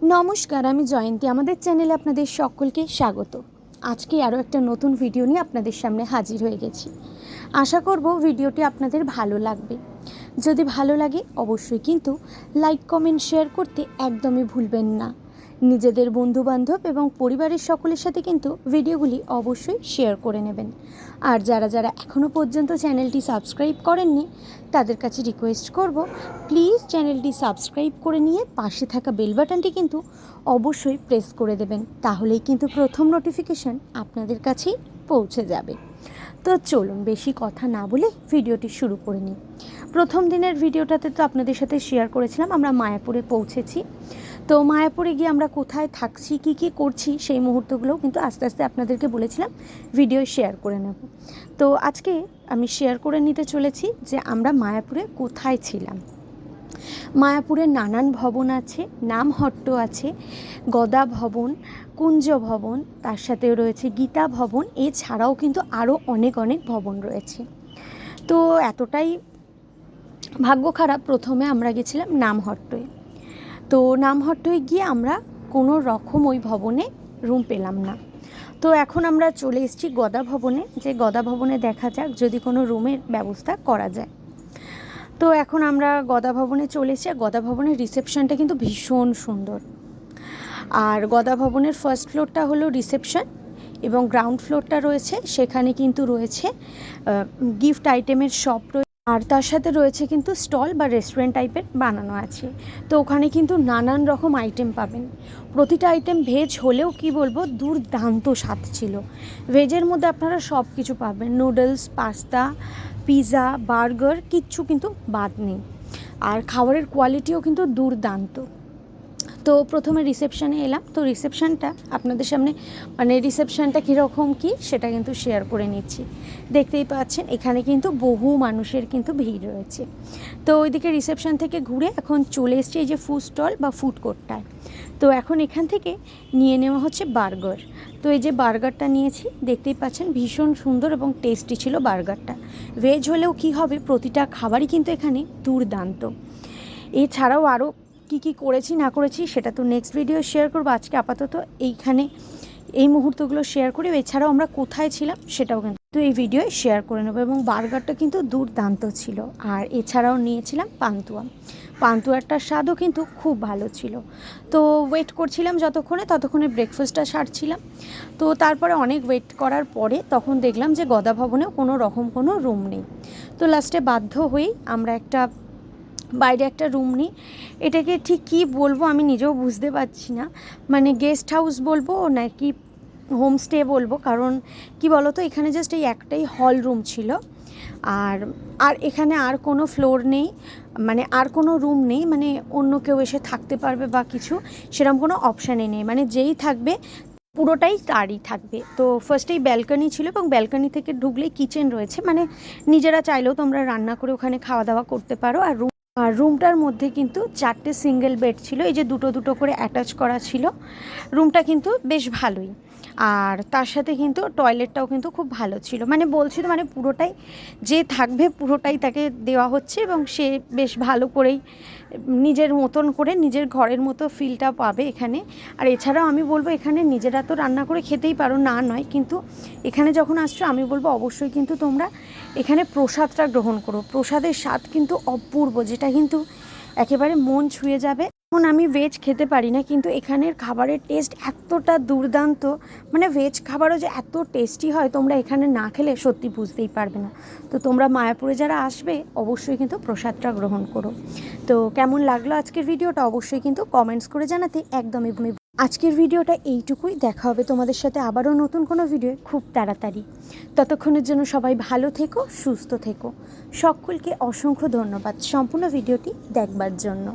নমস্কার, আমি জয়ন্তী। আমাদের চ্যানেলে আপনাদের সকলকে স্বাগত। আজকে আরও একটা নতুন ভিডিও নিয়ে আপনাদের সামনে হাজির হয়ে গেছি। আশা করব ভিডিওটি আপনাদের ভালো লাগবে। যদি ভালো লাগে, অবশ্যই কিন্তু লাইক, কমেন্ট, শেয়ার করতে একদমই ভুলবেন না। নিজেদের বন্ধুবান্ধব এবং পরিবারের সকলের সাথে কিন্তু ভিডিওগুলি অবশ্যই শেয়ার করে নেবেন। আর যারা যারা এখনও পর্যন্ত চ্যানেলটি সাবস্ক্রাইব করেননি, তাদের কাছে রিকোয়েস্ট করব প্লিজ চ্যানেলটি সাবস্ক্রাইব করে নিয়ে পাশে থাকা বেল বাটনটি কিন্তু অবশ্যই প্রেস করে দেবেন। তাহলেই কিন্তু প্রথম নোটিফিকেশান আপনাদের কাছেই পৌঁছে যাবে। তো চলুন বেশি কথা না বলে ভিডিওটি শুরু করে নিই। প্রথম দিনের ভিডিওটাতে তো আপনাদের সাথে শেয়ার করেছিলাম, আমরা মায়াপুরে পৌঁছেছি। তো মায়াপুরে গিয়ে আমরা কোথায় থাকছি, কি কি করছি, সেই মুহূর্তগুলোও কিন্তু আস্তে আস্তে আপনাদেরকে বলেছিলাম। ভিডিও শেয়ার করে নেব। তো আজকে আমি শেয়ার করে নিতে চলেছি যে আমরা মায়াপুরে কোথায় ছিলাম। মায়াপুরে নানান ভবন আছে নামহট্ট আছে, গদা ভবন, কুঞ্জ ভবন, তার সাথে রয়েছে গীতা ভবন, এছাড়াও কিন্তু আরও অনেক অনেক ভবন রয়েছে। তো এতটাই ভাগ্য খারাপ, প্রথমে আমরা গেছিলাম নামহট্টয় তো নামহট্টয় গিয়ে আমরা কোনো রকম ওই ভবনে রুম পেলাম না। তো এখন আমরা চলে এসেছি গদা ভবনে, যে গদা ভবনে দেখা যাক যদি কোনো রুমের ব্যবস্থা করা যায়। তো এখন আমরা গদা ভবনে চলে এসেছি, আর গদা ভবনের রিসেপশনটা কিন্তু ভীষণ সুন্দর। আর গদা ভবনের ফার্স্ট ফ্লোরটা হলো রিসেপশন এবং গ্রাউন্ড ফ্লোরটা রয়েছে, সেখানে কিন্তু রয়েছে গিফট আইটেমের শপ রয়েছে। আর তার সাথে রয়েছে কিন্তু স্টল বা রেস্টুরেন্ট টাইপের বানানো আছে। তো ওখানে কিন্তু নানান রকম আইটেম পাবেন। প্রতিটা আইটেম ভেজ হলেও কি বলব, দুর্দান্ত স্বাদ ছিল। ভেজের মধ্যে আপনারা সব কিছু পাবেন। নুডলস পাস্তা পিৎজা বার্গার কিচ্ছু কিন্তু বাদ নেই। আর খাবারের কোয়ালিটিও কিন্তু দুর্দান্ত। তো প্রথমে রিসেপশানে এলাম। তো রিসেপশানটা আপনাদের সামনে মানে রিসেপশানটা কীরকম কী সেটা কিন্তু শেয়ার করে নিচ্ছি। দেখতেই পাচ্ছেন, এখানে কিন্তু বহু মানুষের কিন্তু ভিড় রয়েছে। তো ওইদিকে রিসেপশান থেকে ঘুরে এখন চলে এসছে এই যে ফুড স্টল বা ফুড কোর্টটায় তো এখন এখান থেকে নিয়ে নেওয়া হচ্ছে বার্গার। তো এই যে বার্গারটা নিয়েছি, দেখতেই পাচ্ছেন ভীষণ সুন্দর এবং টেস্টি ছিল বার্গারটা। ভেজ হলেও কি হবে, প্রতিটা খাবারই কিন্তু এখানে দুর্দান্ত। এছাড়াও আরও কি কি করেছি, না করেছি সেটা তো নেক্সট ভিডিও শেয়ার করব। আজকে আপাতত এইখানে এই মুহূর্তগুলো শেয়ার করি। এছাড়াও আমরা কোথায় ছিলাম সেটাও কিন্তু এই ভিডিওয়ে শেয়ার করে নেব এবং বার্গারটা কিন্তু দুর্দান্ত ছিল। আর এছাড়াও নিয়েছিলাম পান্তুয়া। পান্তুয়ারটার স্বাদও কিন্তু খুব ভালো ছিল। তো ওয়েট করছিলাম যতক্ষণে, ততক্ষণে ব্রেকফাস্টটা সারছিলাম। তো তারপরে অনেক ওয়েট করার পরে তখন দেখলাম যে গদা ভবনেও কোনো রকম কোনো রুম নেই। তো লাস্টে বাধ্য হয়েই আমরা একটা বাইরে একটা রুম নিই। এটাকে ঠিক কী বলব আমি নিজেও বুঝতে পারছি না। মানে গেস্ট হাউস বলব নাকি হোমস্টে বলব? কারণ কি বলো তো এখানে জাস্ট এই একটাই হল রুম ছিল। আর আর এখানে আর কোনো ফ্লোর নেই। মানে আর কোনো রুম নেই। মানে অন্য কেউ এসে থাকতে পারবে বা কিছু সেরকম কোনো অপশানই নেই। মানে যেই থাকবে, পুরোটাই তারই থাকবে। তো ফার্স্টেই ব্যালকনি ছিল এবং ব্যালকনি থেকে ঢুকলেই কিচেন রয়েছে। মানে নিজেরা চাইলেও তোমরা রান্না করে ওখানে খাওয়া দাওয়া করতে পারো। আর রুম আর রুমটার মধ্যে কিন্তু চারটে সিঙ্গেল বেড ছিল, এই যে দুটো দুটো করে অ্যাটাচ করা ছিল। রুমটা কিন্তু বেশ ভালোই। আর তার সাথে কিন্তু টয়লেটটাও কিন্তু খুব ভালো ছিল। মানে বলছিল মানে পুরোটাই যে থাকবে পুরোটাই তাকে দেওয়া হচ্ছে এবং সে বেশ ভালো করেই নিজের মতন করে নিজের ঘরের মতো ফিলটা পাবে এখানে। আর এছাড়াও আমি বলব, এখানে নিজেরা তো রান্না করে খেতেই পারো, না নয়, কিন্তু এখানে যখন আসছো আমি বলব অবশ্যই কিন্তু তোমরা এখানে প্রসাদটা গ্রহণ করো। প্রসাদের স্বাদ কিন্তু অপূর্ব, যেটা কিন্তু একেবারে মন ছুঁয়ে যাবে। এখন আমি ভেজ খেতে পারি না, কিন্তু এখানের খাবারের টেস্ট এতটা দুর্দান্ত। মানে ভেজ খাবারও যে এত টেস্টি হয়, তোমরা এখানে না খেলে সত্যি বুঝতেই পারবে না। তো তোমরা মায়াপুরে যারা আসবে, অবশ্যই কিন্তু প্রসাদটা গ্রহণ করো। তো কেমন লাগল আজকের ভিডিওটা অবশ্যই কিন্তু কমেন্টস করে জানাতে একদমই আজকের ভিডিওটা এইটুকুই। দেখা হবে তোমাদের সাথে আবারও নতুন কোনো ভিডিও। খুব তাড়াতাড়ি। ততক্ষণের জন্য সবাই ভালো থেকো, সুস্থ থেকো। সকলকে অসংখ্য ধন্যবাদ। সম্পূর্ণ ভিডিওটি দেখবার জন্য।